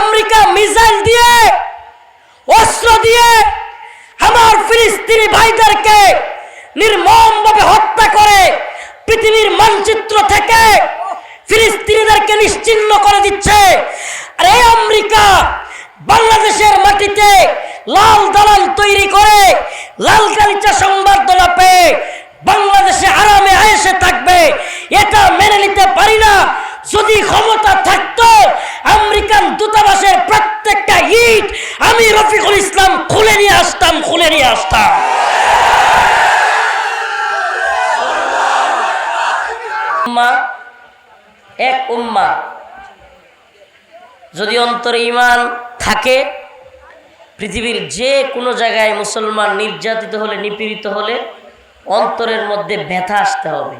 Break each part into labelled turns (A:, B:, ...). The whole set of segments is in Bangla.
A: আমেরিকা মিসাইল দিয়ে, অস্ত্র দিয়ে আমার ফিলিস্তিনি ভাইদেরকে নির্মমভাবে হত্যা করে পৃথিবীর মানচিত্র থেকে ফিলিস্তিনিদেরকে নিশ্চিহ্ন করে দিচ্ছে। আর এই আমেরিকা বাংলাদেশের মাটিতে লাল দালাল তৈরি করে, লাল গালিচা সংবাদ পেয়ে বাংলাদেশে আরামে আয়েসে থাকবে। এটা মেনে নিতে পারি না। যদি ক্ষমতা থাকতো, আমেরিকান দূতাবাসের প্রত্যেকটা ইট আমি রফিকুল ইসলাম খুলে নিয়ে আসতাম, খুলে নিয়ে আসতাম। এক উম্মা, যদি অন্তরে ইমান থাকে, পৃথিবীর যে কোনো জায়গায় মুসলমান নির্যাতিত হলে, নিপীড়িত হলে, অন্তরের মধ্যে ব্যথা আসতে হবে।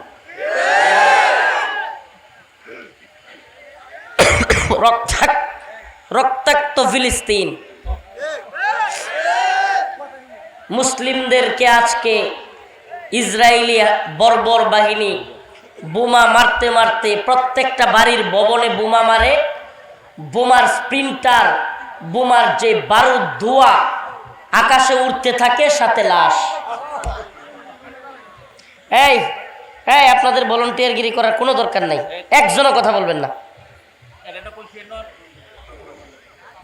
A: রক্তাক্ত রক্তাক্ত ফিলিস্তিন। মুসলিমদেরকে আজকে ইসরায়েলি বর্বর বাহিনী বোমা মারতে মারতে প্রত্যেকটা বাড়ির ভবনে বোমা মারে। বোমার স্প্রিন্টার, বোমার যে বারুদ ধোয়া আকাশে উঠতে থাকে, সাথে লাশ। এই এই, আপনাদের ভলেন্টিয়ারগিরি করার কোনো দরকার নাই। একজনও কথা বলবেন না।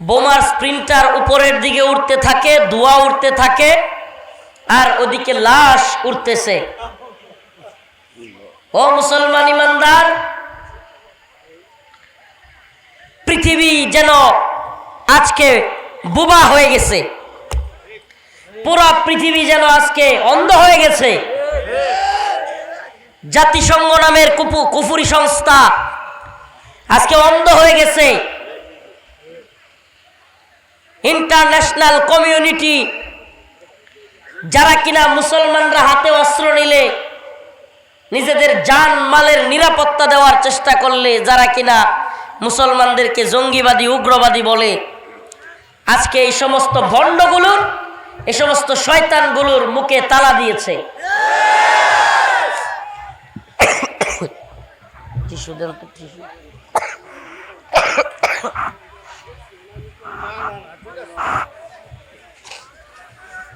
A: বোমার স্প্রিন্টার উপরের দিকে উঠতে থাকে ধোঁয়া উঠতে থাকে, আর ওদিকে লাশ উঠতেছে। ও মুসলমান ইমানদার, পৃথিবী যেন আজকে বোবা হয়ে গেছে। পুরা পৃথিবী যেন আজকে অন্ধ হয়ে গেছে। জাতিসংঘ নামের কুপু কুফুরি সংস্থা আজকে অন্ধ হয়ে গেছে। ইন্টারন্যাশনাল কমিউনিটি যারা কিনা মুসলমানরা হাতে অস্ত্র নিলে নিজেদের জান মালের নিরাপত্তা দেওয়ার চেষ্টা করলে যারা কিনা মুসলমানদেরকে জঙ্গিবাদী, উগ্রবাদী বলে, আজকে এই সমস্ত ভণ্ডগুলোর, এই সমস্ত শয়তানগুলোর মুখে তালা দিয়েছে। টিস্যু দেন তো টিস্যু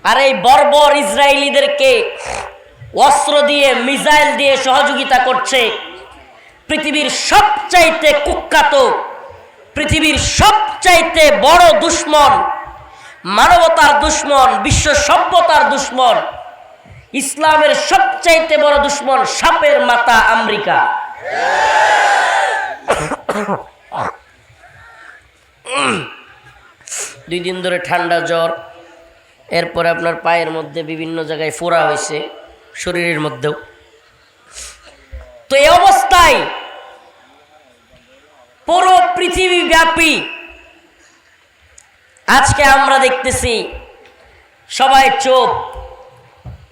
A: আর এই বর্বর ইসরায়েলিদেরকে অস্ত্র দিয়ে, মিসাইল দিয়ে সহযোগিতা করছে পৃথিবীর সবচাইতে কুখ্যাত, পৃথিবীর সবচাইতে বড় দুশ্মন, মানবতার দুশ্মন, বিশ্ব সভ্যতার দুশ্মন, ইসলামের সবচাইতে বড় দুশ্মন সাপের মাথা আমেরিকা। দুই দিন ধরে ঠান্ডা জ্বর। এরপরে আপনার পায়ের মধ্যে বিভিন্ন জায়গায় ফোড়া হয়েছে, শরীরের মধ্যেও। তো এই অবস্থায় পুরো পৃথিবী ব্যাপী আজকে আমরা দেখতেছি, সবাই চোখ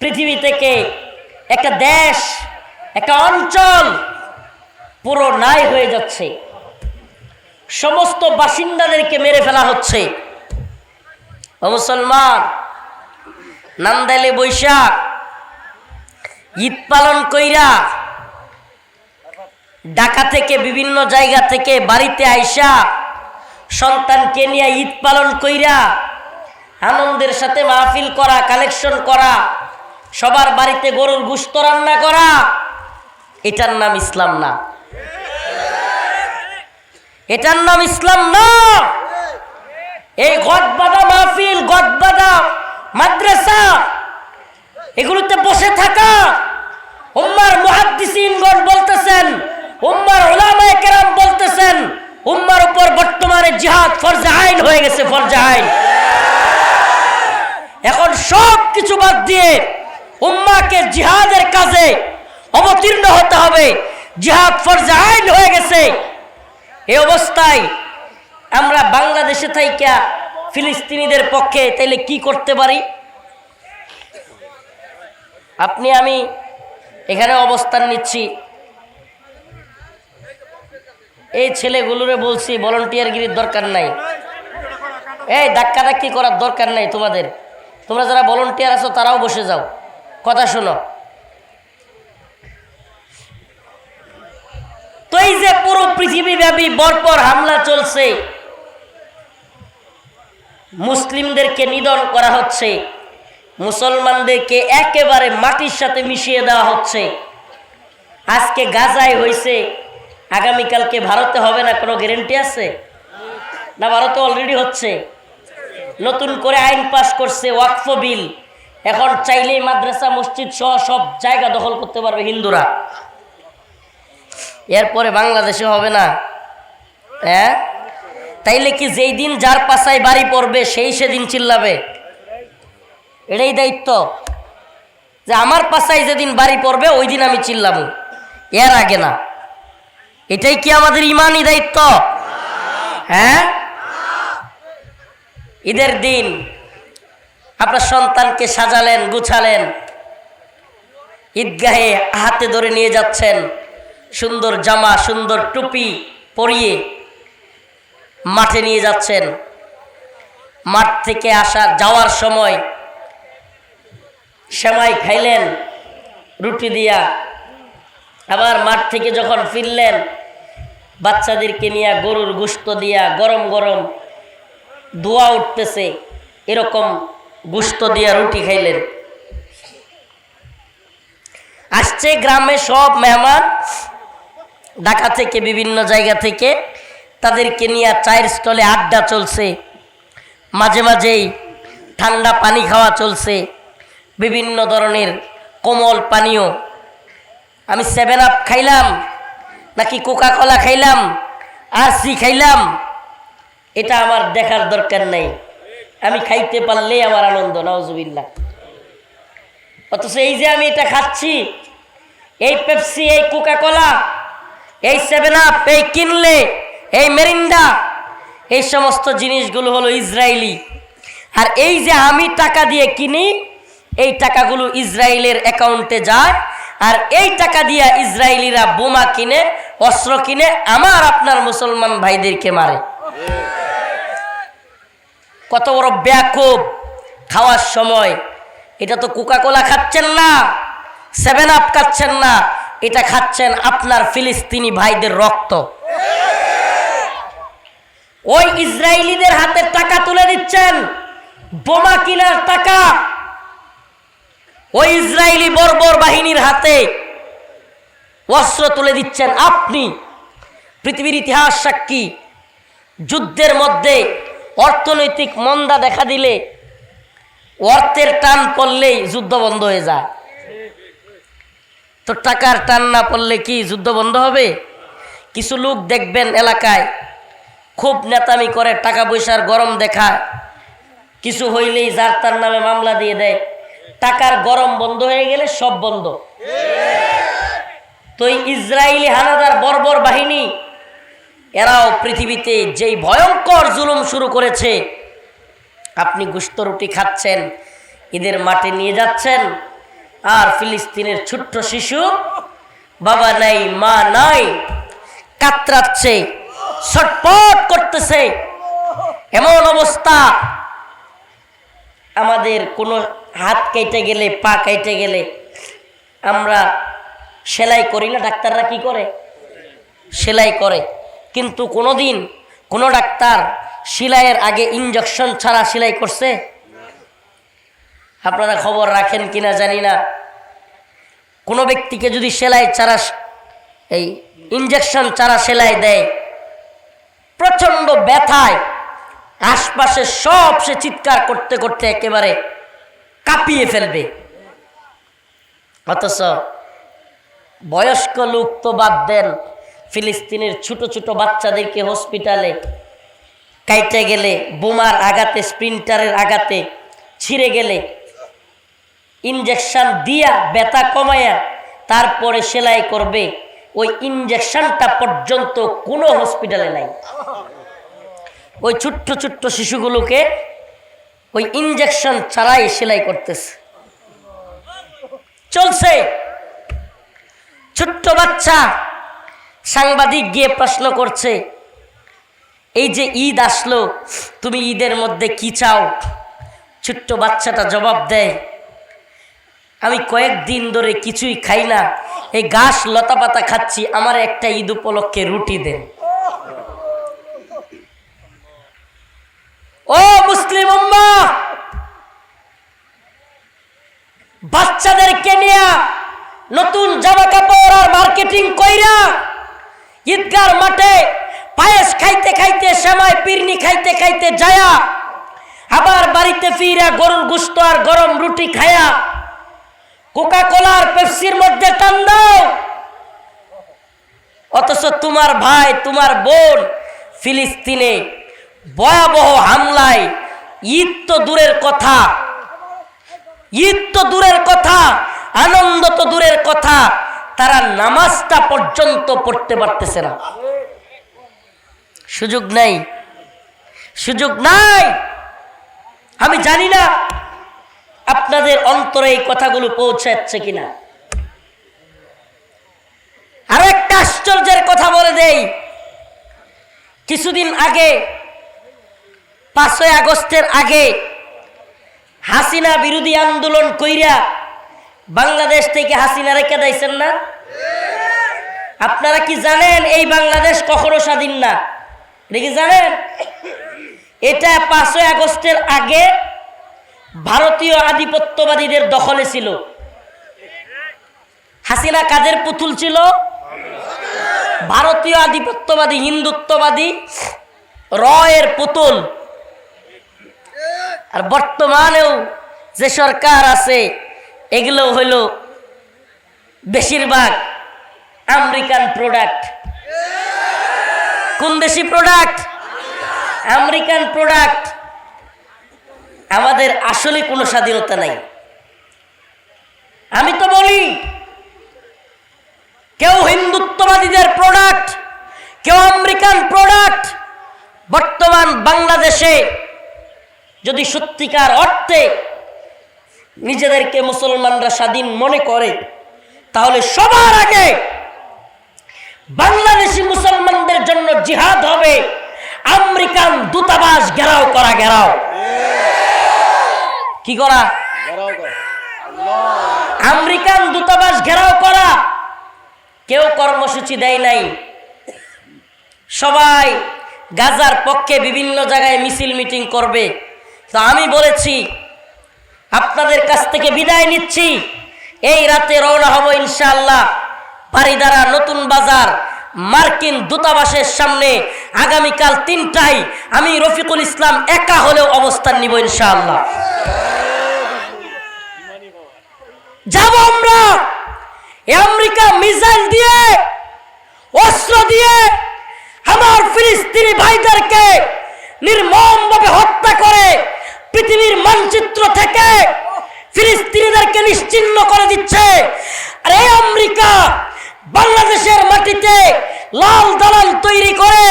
A: পৃথিবী থেকে একটা দেশ, একটা অঞ্চল পুরো নাই হয়ে যাচ্ছে। সমস্ত বাসিন্দাদেরকে মেরে ফেলা হচ্ছে। মুসলমান নান্দাইলে বৈশাখ। ঈদ পালন কইরা ঢাকা থেকে বিভিন্ন জায়গা থেকে বাড়িতে আইসা সন্তানকে নিয়ে ঈদ পালন কইরা আনন্দের সাথে মাহফিল করা, কালেকশন করা, সবার বাড়িতে গরুর গুস্ত রান্না করা, এটার নাম ইসলাম না। এটার নাম ইসলাম না। এই মাহফিল গদবাদা মাদ্রাসা, এগুলোতে বসে থাকা। উম্মার মুহাদ্দিসিনগণ বলতেছেন, উম্মার ওলামায়ে কেরাম বলতেছেন, উম্মার উপর বর্তমানে জিহাদ ফরজে আইন হয়ে গেছে, ফরজে আইন। এখন সব কিছু বাদ দিয়ে উম্মাকে জিহাদের কাজে অবতীর্ণ হতে হবে। জিহাদ ফরজে আইন হয়ে গেছে। এই অবস্থায় আমরা বাংলাদেশে থাইকা ফিলিস্তিনিদের পক্ষে তাইলে কি করতে পারি? আপনি, আমি এখানে অবস্থান নিচ্ছি। এই ছেলেগুলোরে বলছি ভলেন্টিয়ারগিরির দরকার নাই। এই ধাক্কা ধাক্কি করার দরকার নাই তোমাদের। তোমরা যারা ভলেন্টিয়ার আছো, তারাও বসে যাও। কথা শোনো। তো এই যে পুরো পৃথিবীব্যাপী বরপর হামলা চলছে, মুসলিমদেরকে নিধন করা হচ্ছে। মুসলমানদেরকে একেবারে মাটির সাথে মিশিয়ে দেওয়া হচ্ছে। আজকে গাজায় হয়েছে। আগামীকালকে ভারতে হবে না কোনো গ্যারেন্টি আছে? না, ভারতে অলরেডি হচ্ছে। নতুন করে আইন পাস করছে ওয়াকফ বিল। এখন চাইলেই মাদ্রাসা, মসজিদ সহ সব জায়গা দখল করতে পারবে হিন্দুরা। এরপরে বাংলাদেশে হবে না। হ্যাঁ? তাইলে কি যেই দিন যার পাশায় বাড়ি পড়বে, সেই সেদিন চিল্লাবে? এটাই দায়িত্ব। যে আমার পাশায় যেদিন বাড়ি পড়বে ওই দিন আমি চিল্লাবো। এর আগে না। এটাই কি আমাদের ইমানই দায়িত্ব? হ্যাঁ? ঈদের দিন আপনার সন্তানকে সাজালেন, গুছালেন। ঈদগাহে হাতে ধরে নিয়ে যাচ্ছেন। সুন্দর জামা, সুন্দর টুপি পরিয়ে মাঠে নিয়ে যাচ্ছেন। মাঠ থেকে আসার যাওয়ার সময় সেমাই খাইলেন, রুটি দিয়া। আবার মাঠ থেকে যখন ফিরলেন, বাচ্চাদেরকে নিয়ে গরুর গুস্ত দিয়া গরম গরম ধোয়া উঠতেছে, এরকম গুস্ত দিয়া রুটি খাইলেন। আসছে গ্রামে সব মেহমান, ঢাকা থেকে বিভিন্ন জায়গা থেকে, তাদেরকে নিয়ে চায়ের স্টলে আড্ডা চলছে। মাঝে মাঝেই ঠান্ডা পানি খাওয়া চলছে। বিভিন্ন ধরনের কোমল পানীয়। আমি সেভেন আপ খাইলাম, নাকি কোকা কলা খাইলাম আর সি খাইলাম। এটা আমার দেখার দরকার নেই। আমি খাইতে পারলেই আমার আনন্দ নওয়াজুবিল্লা অথচ এই যে আমি এটা খাচ্ছি, এই পেপসি এই কোকা কলা এই সেভেন আপ এই কিনলে, এই মেরিন্ডা এই সমস্ত জিনিসগুলো হলো ইসরায়েলি। আর এই যে আমি টাকা দিয়ে কিনি এই টাকাগুলো ইসরায়েলের অ্যাকাউন্টে যায়, আর এই টাকা দিয়ে ইসরায়েলিরা বোমা কিনে, অস্ত্র কিনে, আমার আপনার মুসলমান ভাইদেরকে মারে। কত বড় ব্যাকুব খাওয়ার সময়। এটা তো কোকা কোলা খাচ্ছেন না, সেভেন আপ খাচ্ছেন না, এটা খাচ্ছেন আপনার ফিলিস্তিনি ভাইদের রক্ত। ওই ইসরায়েলিদের হাতে টাকা তুলে দিচ্ছেন, বোমা কিনার টাকা। ওই ইসরায়েলি বর্বর বাহিনীর হাতে অস্ত্র তুলে দিচ্ছেন আপনি। পৃথিবীর ইতিহাস সাক্ষী। যুদ্ধের মধ্যে অর্থনৈতিক মন্দা দেখা দিলে অর্থের টান পড়লেই যুদ্ধ বন্ধ হয়ে যায়। তো টাকার টান না পড়লে কি যুদ্ধ বন্ধ হবে? কিছু লোক দেখবেন এলাকায় খুব নেতামি করে টাকা পয়সার গরম দেখায়। কিছু হইলেই যার তার নামে মামলা দিয়ে দেয়। টাকার গরম বন্ধ হয়ে গেলে সব বন্ধ। তো ইসরায়েলি হানাদার বর্বর বাহিনী, এরাও পৃথিবীতে যেই ভয়ঙ্কর জুলুম শুরু করেছে, আপনি গুস্ত রুটি খাচ্ছেন, ঈদের মাঠে নিয়ে যাচ্ছেন, আর ফিলিস্তিনের ছোট্ট শিশু বাবা নাই, মা নাই, কাতরাচ্ছে, ছটপট করতেছে। এমন অবস্থা আমাদের কোনো হাত কেটে গেলে, পা কেটে গেলে আমরা সেলাই করি না, ডাক্তাররা কি করে? সেলাই করে। কিন্তু কোনো দিন কোনো ডাক্তার সেলাইয়ের আগে ইঞ্জেকশন ছাড়া সেলাই করছে? আপনারা খবর রাখেন কিনা জানি না। কোনো ব্যক্তিকে যদি সেলাই ছাড়া এই ইঞ্জেকশন ছাড়া সেলাই দেয়, প্রচণ্ড ব্যথায়, আশপাশে সব সে চিৎকার করতে করতে একেবারে কাঁপিয়ে ফেলবে। অথচ বয়স্ক লোক তো বাদ দেন, ফিলিস্তিনের ছোট ছোট বাচ্চাদেরকে হসপিটালে কাইটে গেলে, বোমার আঘাতে স্প্রিন্টারের আঘাতে ছিঁড়ে গেলে ইঞ্জেকশন দিয়া ব্যথা কমায়া তারপরে সেলাই করবে, ওই ইঞ্জেকশনটা পর্যন্ত কোনো হসপিটালে নাই। ওই ছোট্ট ছোট্ট শিশুগুলোকে ওই ইঞ্জেকশন ছাড়াই সেলাই করতেছে। চলছে। ছোট্ট বাচ্চা সাংবাদিক গিয়ে প্রশ্ন করছে, এই যে ঈদ আসলো, তুমি ঈদের মধ্যে কি চাও? ছোট্ট বাচ্চাটা জবাব দেয়, আমি কয়েকদিন ধরে কিছুই খাই না, এই গাছ লতা পাতা খাচ্ছি, আমার একটা ঈদ উপলক্ষে রুটি দেন। ও মুসলিম বাচ্চাদের কেনিয়া নতুন জামা কাপড় আর মার্কেটিং কইরা ঈদগার মাঠে পায়েস খাইতে খাইতে শ্যামায় পিরনি খাইতে খাইতে যায়া আবার বাড়িতে ফিরা গরুর গুস্ত আর গরম রুটি খায়া কোকা কোলা আর পেপসির মধ্যে টান দাও। অথচ তোমার ভাই, তোমার বোন ফিলিস্তিনে ভয়াবহ হামলায় ঈদ তো দূরের কথা। ঈদ তো দূরের কথা, আনন্দ তো দূরের কথা, তারা নামাজটা পর্যন্ত পড়তে পারতেছে না। সুযোগ নাই সুযোগ নাই। আমি জানি না আপনাদের অন্তরে এই কথাগুলো পৌঁছাচ্ছে কিনা। আরও একটা আশ্চর্যের কথা বলে দেই। কিছুদিন আগে পাঁচই আগস্টের আগে হাসিনা বিরোধী আন্দোলন কইরা বাংলাদেশ থেকে হাসিনা রেখে দিয়েছেন না? আপনারা কি জানেন এই বাংলাদেশ কখনো স্বাধীন না? এটা কি জানেন? এটা পাঁচই আগস্টের আগে ভারতীয় আধিপত্যবাদীদের দখলে ছিল। হাসিনা কাদের পুতুল ছিল? ভারতীয় আধিপত্যবাদী, হিন্দুত্ববাদী রয়ের পুতুল। আর বর্তমানেও যে সরকার আছে, এগুলো হইল বেশিরভাগ আমেরিকান প্রোডাক্ট কোন দেশি প্রোডাক্ট আমেরিকান প্রোডাক্ট আমাদের আসলে কোনো স্বাধীনতা নাই। আমি তো বলি, কেউ হিন্দুত্ববাদীদের প্রোডাক্ট কেউ আমেরিকান প্রোডাক্ট বর্তমান বাংলাদেশে যদি সত্যিকার অর্থে নিজেদেরকে মুসলমানরা স্বাধীন মনে করে তাহলে সবার আগে বাংলাদেশি মুসলমানদের জন্য জিহাদ হবে আমেরিকান দূতাবাস ঘেরাও করা ঘেরাও। কি করা? আমেরিকান দূতাবাস ঘেরাও করা। কেউ কর্মসূচি দেয় নাই। সবাই গাজার পক্ষে বিভিন্ন জায়গায় মিছিল মিটিং করবে। তো আমি বলেছি, আপনাদের কাছ থেকে বিদায় নিচ্ছি। এই রাতে রওনা হব ইনশাআল্লাহ বাড়িদারা নতুন বাজার মার্কিন দূতাবাসের সামনে। আগামীকাল তিনটায় আমি রফিকুল ইসলাম একা হলেও অবস্থান নিব ইনশাআল্লাহ। যাব আমরা। আমেরিকা মিসাইল দিয়ে, অস্ত্র দিয়ে আমার ফিলিস্তিনি ভাইদেরকে নির্মমভাবে হত্যা করে পৃথিবীর মানচিত্র থেকে ফিলিস্তিনিদেরকে নিশ্চিহ্ন করে দিচ্ছে। আর এই আমেরিকা বাংলাদেশের মাটিতে লাল দালাল তৈরি করে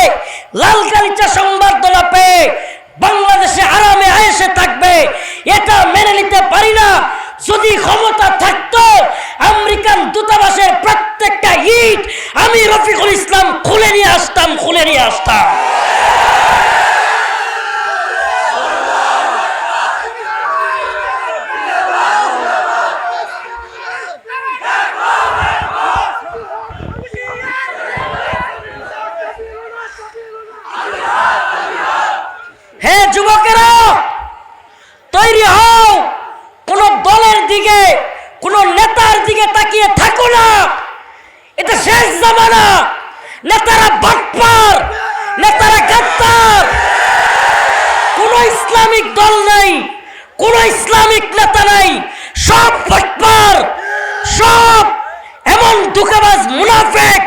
A: লাল গালিচা সংবর্ধনা পেয়ে বাংলাদেশে আরামে আয়েসে থাকবে। এটা মেনে নিতে পারি না। যদি ক্ষমতা থাকতো, আমেরিকান দূতাবাসের প্রত্যেকটা ইট আমি রফিকুল ইসলাম খুলে নিয়ে আসতাম, খুলে নিয়ে আসতাম। হে যুবকেরা, তৈরি হও। কোন দলের দিকে, কোন নেতার দিকে তাকিয়ে থাকো না। এটা শেষ জামানা। নেতারা বাটপার, নেতারা গাদ্দার কোন ইসলামিক দল নাই, কোন ইসলামিক নেতা নাই। সব বাটপার, সব এমন দুঃখবাজ মুনাফেক।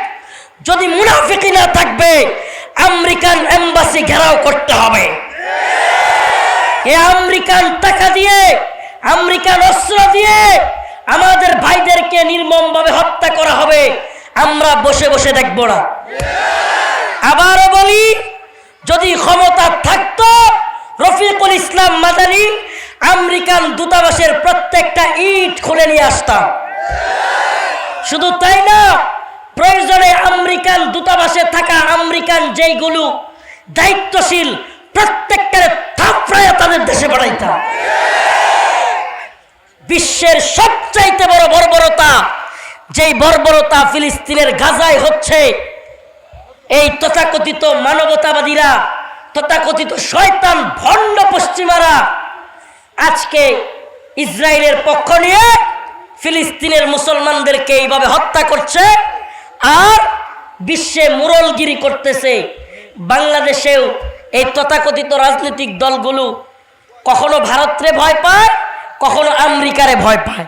A: যদি মুনাফিকি না থাকবে, আমেরিকান এম্বাসি ঘেরাও করতে হবে। আমেরিকান টাকা দিয়ে, আমেরিকান অস্ত্র দিয়ে আমাদের ভাইদেরকে নির্মমভাবে হত্যা করা হবে। আমরা বসে বসে দেখব না। আবারও বলি, যদি ক্ষমতা থাকতো, রফিকুল ইসলাম মাদানি আমেরিকান দূতাবাসের প্রত্যেকটা ইট খুলে নিয়ে আসতাম। শুধু তাই না, প্রয়োজনে আমেরিকান দূতাবাসে থাকা আমেরিকান যেইগুলো দায়িত্বশীল প্রত্যেকটা থাপড়ায় তাদের দেশে পাঠাইতাম বিশ্বের সবচাইতে বড় বর্বরতা, যেই বর্বরতা ফিলিস্তিনের গাজায় হচ্ছে, এই তথাকথিত মানবতাবাদীরা, তথাকথিত শয়তান ভণ্ড পশ্চিমারা আজকে ইসরায়েলের পক্ষ নিয়ে ফিলিস্তিনের মুসলমানদেরকে এইভাবে হত্যা করছে আর বিশ্বে মুরলগিরি করতেছে। বাংলাদেশেও এই তথাকথিত রাজনৈতিক দলগুলো কখনো ভারতরে ভয় পায়, কখনো আমেরিকারে ভয় পায়।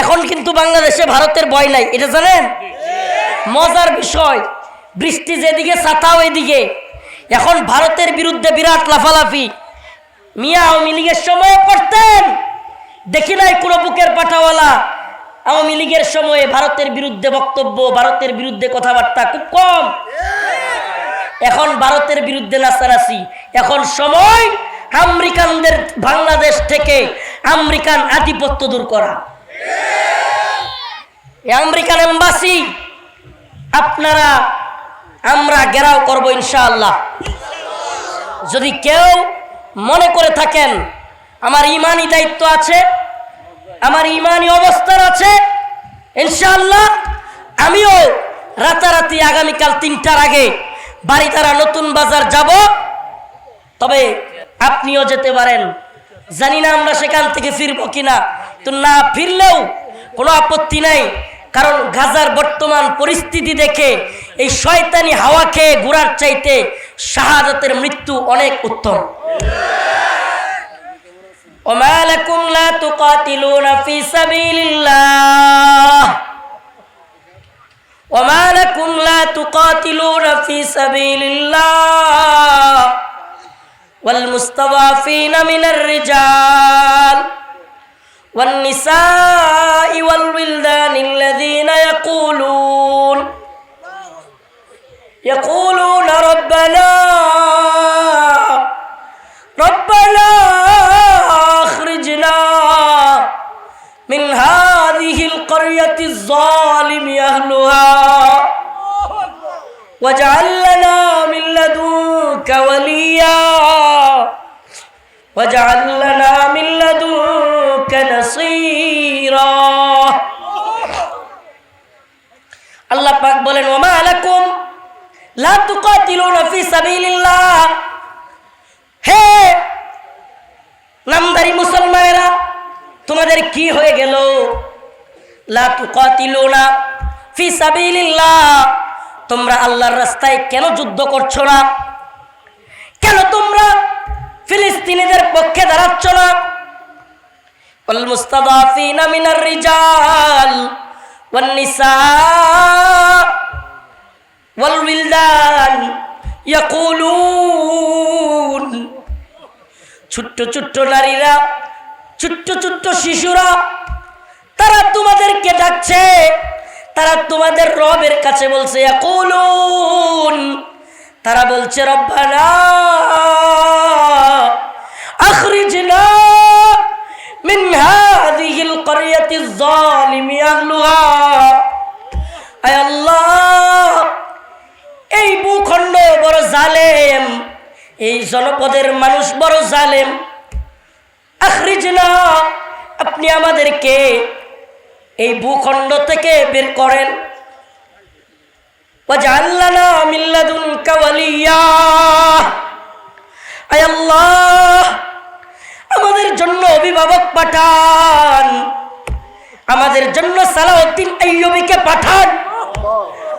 A: এখন কিন্তু বাংলাদেশে ভারতের ভয় নাই, এটা জানেন? মজার বিষয়, বৃষ্টি যেদিকে, ছাতাও এদিকে। এখন ভারতের বিরুদ্ধে বিরাট লাফালাফি। মিয়া আওয়ামী লীগের সময় করতেন দেখি নাই কোনো বুকের পাঠাওয়ালা আওয়ামী লীগের সময়ে ভারতের বিরুদ্ধে বক্তব্য, ভারতের বিরুদ্ধে কথাবার্তা খুব কম। এখন ভারতের বিরুদ্ধে নাচানাচি। এখন সময় আমেরিকানদের বাংলাদেশ থেকে আমেরিকান আধিপত্য দূর করা। আমেরিকান এম্বাসি, আপনারা, আমরা ঘেরাও করব ইনশাআল্লাহ। যদি কেউ মনে করে থাকেন, আমার ইমানি দায়িত্ব আছে, আমার ইমানি অবস্থান আছে, ইনশাআল্লাহ, আমিও রাতারাতি আগামীকাল তিনটার আগে বাড়ি তারা নতুন বাজার যাব তবে আপনিও যেতে পারেন জানি না আমরা সেখান থেকে ফিরবো কিনা তো না ফিরলেও কোনো আপত্তি নাই কারণ গাজার বর্তমান পরিস্থিতি দেখে এই শয়তানি হাওয়া খেয়ে ঘোরার চাইতে শাহাদাতের মৃত্যু অনেক উত্তম وما لكم لا تقاتلون في سبيل الله وما لكم لا تقاتلون في سبيل الله والمستضعفين من الرجال والنساء والولدان الذين يقولون يقولون واجعل لنا من لدنك وليا واجعل لنا من لدنك نصيرا আল্লাহ পাক বলেন ওমা আলাকুম লা তুকাতিলুনা ফি সাবিলিল্লাহ হে নামদারি মুসলমানেরা তোমাদের কি হয়ে গেল লা তুকাতিলুনা ফি সাবিলিল্লাহ তোমরা আল্লাহর রাস্তায় কেন যুদ্ধ করছো না কেন তোমরা ফিলিস্তিনিদের পক্ষে দাঁড়াচ্ছ না والمستضعفين من الرجال والنساء والولدان يقولون ছোট্ট ছোট্ট নারীরা ছোট্ট ছোট্ট শিশুরা তারা তোমাদেরকে ডাকছে তারা তোমাদের রবের কাছে বলছে তারা বলছে, রব্বানা এই ভূখণ্ড বড় জালেম, এই জনপদের মানুষ বড় জালেম। আখরিজনা, আপনি আমাদেরকে এই ভূখণ্ড থেকে বের করেন। আল্লাহ, আমাদের জন্য অভিভাবক পাঠান। আমাদের জন্য সালাউদ্দিন আইয়ুবীকে পাঠান।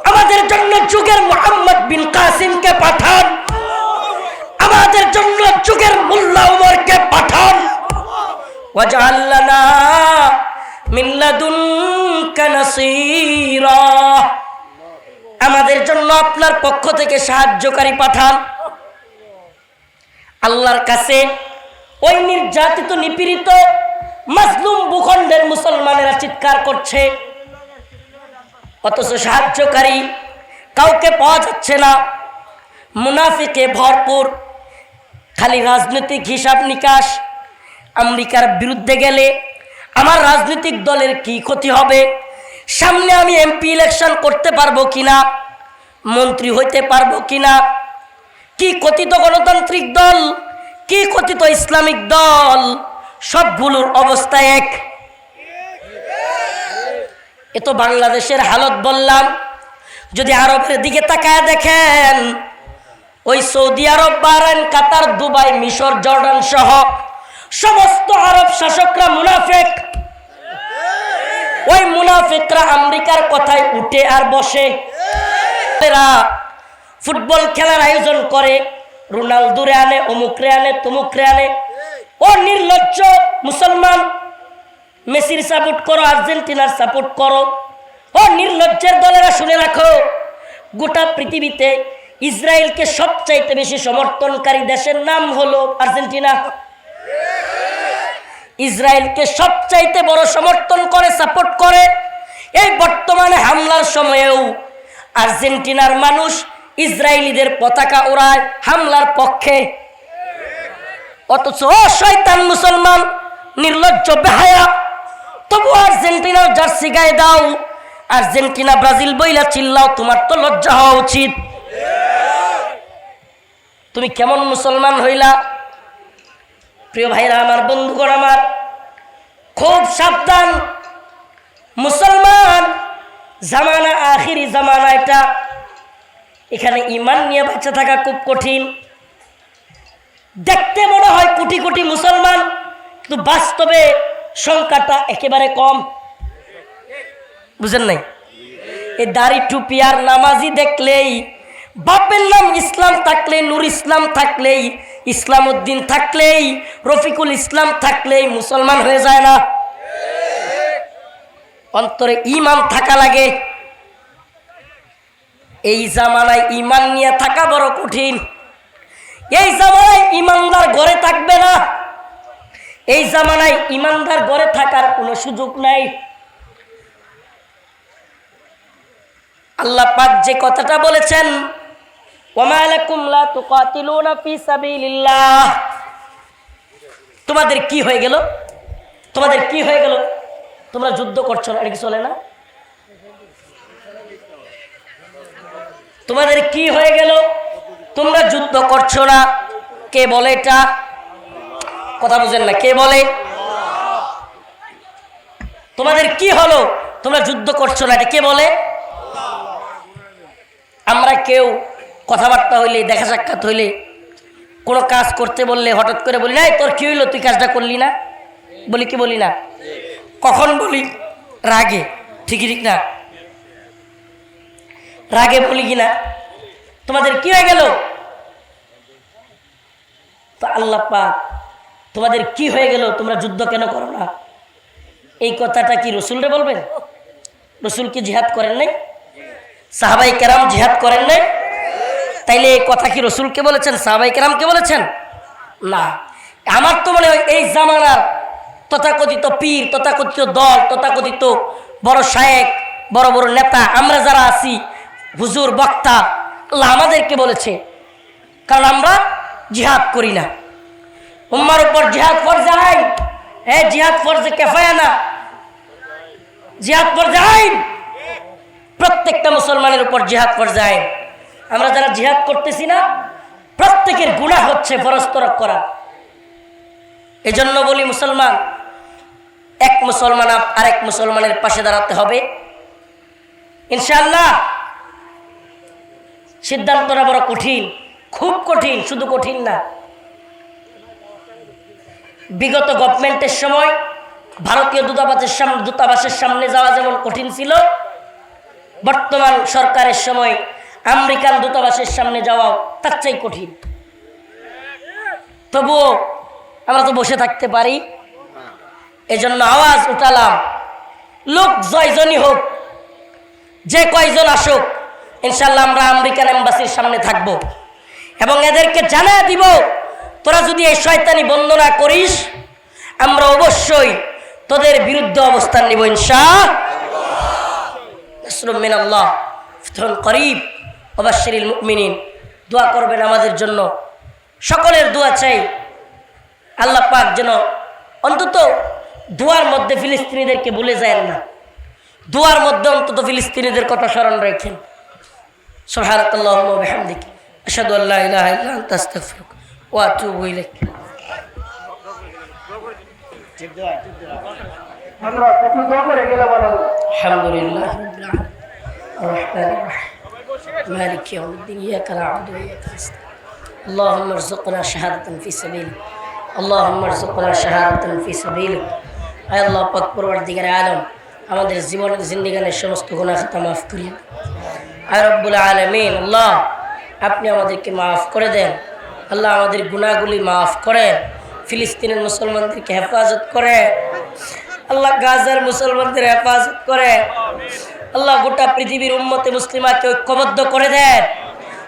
A: আমাদের জন্য যুগের মোহাম্মদ বিন কাসিমকে পাঠান। আমাদের জন্য যুগের মোল্লা উমরকে পাঠান। ওয়াজআলনা মিন নাসীরা। আমাদের জন্য আপনার পক্ষ থেকে সাহায্যকারী পাঠান। আল্লাহর কাছে ওই নির্যাতিত, নিপীড়িত মাসলুম ভূখণ্ডের মুসলমানেরা চিৎকার করছে। অথচ সাহায্যকারী কাউকে পাওয়া যাচ্ছে না। মুনাফিকে ভরপুর। খালি রাজনৈতিক হিসাব নিকাশ। আমেরিকার বিরুদ্ধে গেলে আমার রাজনৈতিক দলের কি ক্ষতি হবে? সামনে আমি এমপি ইলেকশন করতে পারব কিনা? মন্ত্রী হইতে পারব কিনা? কি কথিত গণতান্ত্রিক দল? কি কথিত ইসলামিক দল? সবগুলোর অবস্থা এক। এ তো বাংলাদেশের হালত বললাম। যদি আরবের দিকে তাকায় দেখেন, ওই সৌদি আরব, বাহরাইন, কাতার, দুবাই, মিশর, জর্ডান সহ সমস্ত আরব শাসকরা মুনাফেক। ওই মুনাফিকরা আমেরিকার কথায় উঠে আর বসে। এরা ফুটবল খেলার আয়োজন করে, রোনালদোরে আনে, অমুকরে আনে, তমুকরে আনে। ও নির্লজ্জ মুসলমান, মেসির সাপোর্ট করো, আর্জেন্টিনার সাপোর্ট করো। ও নির্লজ্জের দলেরা শুনে রাখো, গোটা পৃথিবীতে ইসরায়েলকে সবচাইতে বেশি সমর্থনকারী দেশের নাম হলো আর্জেন্টিনা। ইসরায়েলকে সবচাইতে বড় সমর্থন করে, সাপোর্ট করে। এই বর্তমানে হামলার সময়েও আর্জেন্টিনার মানুষ ইসরায়েলিদের পতাকা ওড়ায় হামলার পক্ষে। অথচ শয়তান মুসলমান, নির্লজ্জ বেহায়া। তবু আর্জেন্টিনার জার্সি গায়ে দাও। আর্জেন্টিনা, ব্রাজিল বইলা চিল্লাও, তোমার তো লজ্জা হওয়া উচিত। তুমি কেমন মুসলমান হইলা? প্রিয় ভাইরা, আমার বন্ধুগণ, আমার খুব সাবধান মুসলমান জামানা আখিরি জামানা এটা। এখানে ইমান নিয়ে বেঁচে থাকা খুব কঠিন। দেখতে মনে হয় কোটি কোটি মুসলমান, কিন্তু বাস্তবে সংখ্যাটা একেবারে কম। বুঝেন নাই? এই দাড়ি টুপি আর নামাজি দেখলেই বাপের নাম ইসলাম থাকলে, নূর ইসলাম থাকলেই ইসলাম উদ্দিন থাকলেই রফিকুল ইসলাম থাকলেই মুসলমান হয়ে যায় না। অন্তরে ইমান থাকা লাগে। এই জামানায় ইমান নিয়ে থাকা বড় কঠিন। এই জামানায় ইমানদার ঘরে থাকবে না। এই জামানায় ইমানদার ঘরে থাকার কোনো সুযোগ নাই। আল্লাহ পাক যে কথাটা বলেছেন তোমাদের কি হয়ে গেল? তোমাদের কি হয়ে গেল? তোমরা যুদ্ধ করছ না, এটা কি চলে না? তোমাদের কি হয়ে গেল? তোমরা যুদ্ধ করছ না। কে বলে এটা? কথা বুঝেন না, কে বলে? তোমাদের কি হলো? তোমরা যুদ্ধ করছ না, এটা কে বলে? আমরা কেউ কথাবার্তা হইলে, দেখা সাক্ষাৎ হইলে, কোনো কাজ করতে বললে, হঠাৎ করে বলি না তোর কি হইল? তুই কাজটা করলি না? বলি, কি বলি না? কখন বলি? রাগে। ঠিকই ঠিক না? রাগে বলি কি না? তোমাদের কি হয়ে গেল? তো আল্লাহ পাক তোমাদের কি হয়ে গেল? তোমরা যুদ্ধ কেন করো না? এই কথাটা কি রসুলরে বলবেন? রসুল কি জিহাদ করেন নাই? সাহাবাই কেরাম জিহাদ করেন নাই? তাইলে এই কথা কি রসুলকে বলেছেন, সাহাবাই কেরামকে বলেছেন? না। আমার তো মনে হয় এই জামানার তথাকথিত পীর, তথাকথিত দল, তথাকথিত বড় শায়েক, বড় বড় নেতা, আমরা যারা আছি, হুজুর, বক্তা, আল্লাহ আমাদেরকে বলেছে। কারণ আমরা জিহাদ করি না। উম্মার উপর জিহাদ ফরজে আইন। হ্যাঁ জিহাদ ফরজে কেফায়া না। জিহাদ ফরজে আইন। প্রত্যেকটা মুসলমানের উপর জিহাদ ফরজে আইন। আমরা যারা জিহাদ করতেছি না, প্রত্যেকের গুণা হচ্ছে ফরস্তরক করা। এজন্য বলি মুসলমান, এক মুসলমান আরেক মুসলমানের পাশে দাঁড়াতে হবে। ইনশাল্লাহ সিদ্ধান্তটা বড় কঠিন, খুব কঠিন, শুধু কঠিন না। বিগত গভর্নমেন্টের সময়, ভারতীয় দূতাবাসের সামনে দূতাবাসের সামনে যাওয়া যেমন কঠিন ছিল, বর্তমান সরকারের সময় আমেরিকান দূতাবাসের সামনে যাওয়াও তার চাই কঠিন। তবুও আমরা তো বসে থাকতে পারি। এজন্য আওয়াজ উঠালাম, লোক জয়জনই হোক, যে কয়জন আসুক ইনশাল্লাহ আমরা আমেরিকান এম্বাসির সামনে থাকব। এবং এদেরকে জানা দিব, তোরা যদি এই শয়তানি বন্দনা করিস, আমরা অবশ্যই তোদের বিরুদ্ধে অবস্থান নিব ইনশা করিব। অবাশিরিল মুমিনিন দোয়া করবেন আমাদের জন্য সকলের দোয়া চাই আল্লাহ পাক যেন অন্তত দোয়ার মধ্যে ফিলিস্তিনিদেরকে ভুলে যায় না দোয়ার মধ্যে অন্তত ফিলিস্তিনিদের কথা স্মরণ রাখেন سبحانك اللهم وبحمدك أشهد أن لا إله إلا أنت أستغفرك وأتوب إليك
B: আমরা কত দোয়া করে গেলে বলা হবে
A: الحمد لله رب العالمين الرحمن الرحيم مالك يوم الدين إياك نعبد وإياك نستعين اللهم ارزقنا شهادة في سبيلك اللهم ارزقنا شهادة في سبيلك আয় আল্লাহ পাক পরওয়ারদিগার আলম আমাদের জীবনের জিন্দিগানের সমস্ত গুণা খাতা মাফ করিয়ে আর রব্বুল আলমিন আল্লাহ আপনি আমাদেরকে মাফ করে দেন আল্লাহ আমাদের গুণাগুলি মাফ করেন ফিলিস্তিনের মুসলমানদেরকে হেফাজত করে আল্লাহ গাজার মুসলমানদের হেফাজত করে আল্লাহ গোটা পৃথিবীর উম্মতে মুসলিমাকে ঐক্যবদ্ধ করে দেন।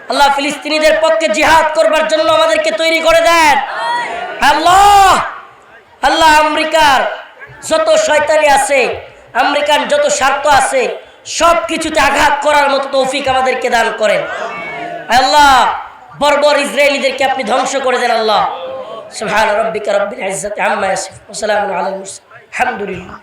A: আল্লাহ ফিলিস্তিনিদের পক্ষে জিহাদ করবার জন্য আমাদেরকে তৈরি করে দেন। আল্লাহ! আল্লাহ আমেরিকার যত শয়তানি আছে আমেরিকার যত স্বার্থ আছে সব কিছুতে আঘাত করার মতো তৌফিক আমাদেরকে দান করেন। আল্লাহ, বর্বর ইসরায়েলিদেরকে আপনি ধ্বংস করে দেন আল্লাহ। সুবহান রব্বিকা রব্বিল ইজ্জাতি আম্মা ইয়াসিফুন। ওয়া সালামুন আলাল মুরসালিন। আলহামদুলিল্লাহ।